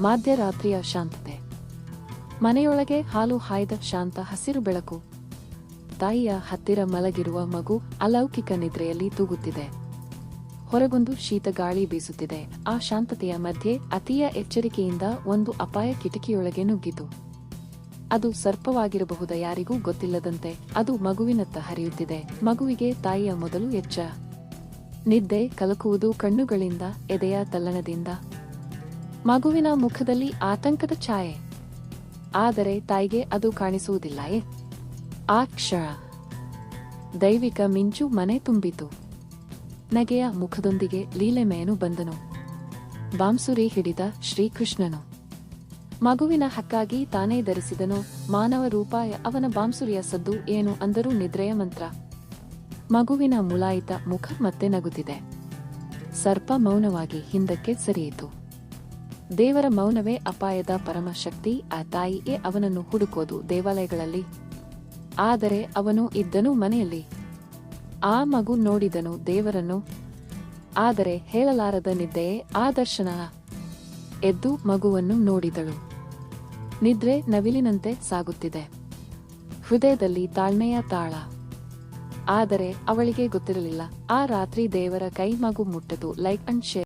ಮಧ್ಯರಾತ್ರಿಯ ಶಾಂತತೆ. ಮನೆಯೊಳಗೆ ಹಾಲು ಹಾಯ್ದ ಶಾಂತ ಹಸಿರು ಬೆಳಕು. ತಾಯಿಯ ಹತ್ತಿರ ಮಲಗಿರುವ ಮಗು ಅಲೌಕಿಕ ನಿದ್ರೆಯಲ್ಲಿ ತೂಗುತ್ತಿದೆ. ಹೊರಗೊಂದು ಶೀತ ಗಾಳಿ ಬೀಸುತ್ತಿದೆ. ಆ ಶಾಂತತೆಯ ಮಧ್ಯೆ ಅತಿಯ ಎಚ್ಚರಿಕೆಯಿಂದ ಒಂದು ಅಪಾಯ ಕಿಟಕಿಯೊಳಗೆ ನುಗ್ಗಿತು. ಅದು ಸರ್ಪವಾಗಿರಬಹುದ ಯಾರಿಗೂ ಗೊತ್ತಿಲ್ಲದಂತೆ ಅದು ಮಗುವಿನತ್ತ ಹರಿಯುತ್ತಿದೆ. ಮಗುವಿಗೆ ತಾಯಿಯ ಮೊದಲು ಎಚ್ಚ. ನಿದ್ದೆ ಕಲಕುವುದು ಕಣ್ಣುಗಳಿಂದ ಎದೆಯ ತಲ್ಲಣದಿಂದ ಮಗುವಿನ ಮುಖದಲ್ಲಿ ಆತಂಕದ ಛಾಯೆ. ಆದರೆ ತಾಯಿಗೆ ಅದು ಕಾಣಿಸುವುದಿಲ್ಲಯೇ ಆ ಕ್ಷಣ. ದೈವಿಕ ಮಿಂಚು ಮನೆ ತುಂಬಿತು. ನಗೆಯ ಮುಖದೊಂದಿಗೆ ಲೀಲೆಮೆಯನು ಬಂದನು. ಬಾಂಸುರಿ ಹಿಡಿದ ಶ್ರೀಕೃಷ್ಣನು. ಮಗುವಿನ ಹಕ್ಕಾಗಿ ತಾನೇ ಧರಿಸಿದನು, ಮಾನವ ರೂಪಾಯ ಅವನ ಬಾಂಸುರಿಯ ಸದ್ದು ಏನು ಅಂದರೂ ನಿದ್ರೆಯ ಮಂತ್ರ. ಮಗುವಿನ ಮುಲಾಯಿತ ಮುಖ ಮತ್ತೆ ನಗುತ್ತಿದೆ. ಸರ್ಪ ಮೌನವಾಗಿ ಹಿಂದಕ್ಕೆ ಸರಿಯಿತು. ದೇವರ ಮೌನವೇ ಅಪಾಯದ ಪರಮಶಕ್ತಿ, ಆ ತಾಯಿಯೇ ಅವನನ್ನು ಹುಡುಕೋದು ದೇವಾಲಯಗಳಲ್ಲಿ. ಆದರೆ ಅವನು ಇದ್ದನು ಮನೆಯಲ್ಲಿ. ಆ ಮಗು ನೋಡಿದನು ದೇವರನ್ನು. ಆದರೆ ಹೇಳಲಾರದ ನಿದ್ದೆಯೇ ಆ ದರ್ಶನ. ಎದ್ದು ಮಗುವನ್ನು ನೋಡಿದಳು. ನಿದ್ರೆ ನವಿಲಿನಂತೆ ಸಾಗುತ್ತಿದೆ. ಹೃದಯದಲ್ಲಿ ತಾಳ್ಮೆಯ ತಾಳ. ಆದರೆ ಅವಳಿಗೆ ಗೊತ್ತಿರಲಿಲ್ಲ. ಆ ರಾತ್ರಿ ದೇವರ ಕೈ ಮಗು ಮುಟ್ಟದು ಲೈಕ್ ಅಂಡ್ ಶೇರ್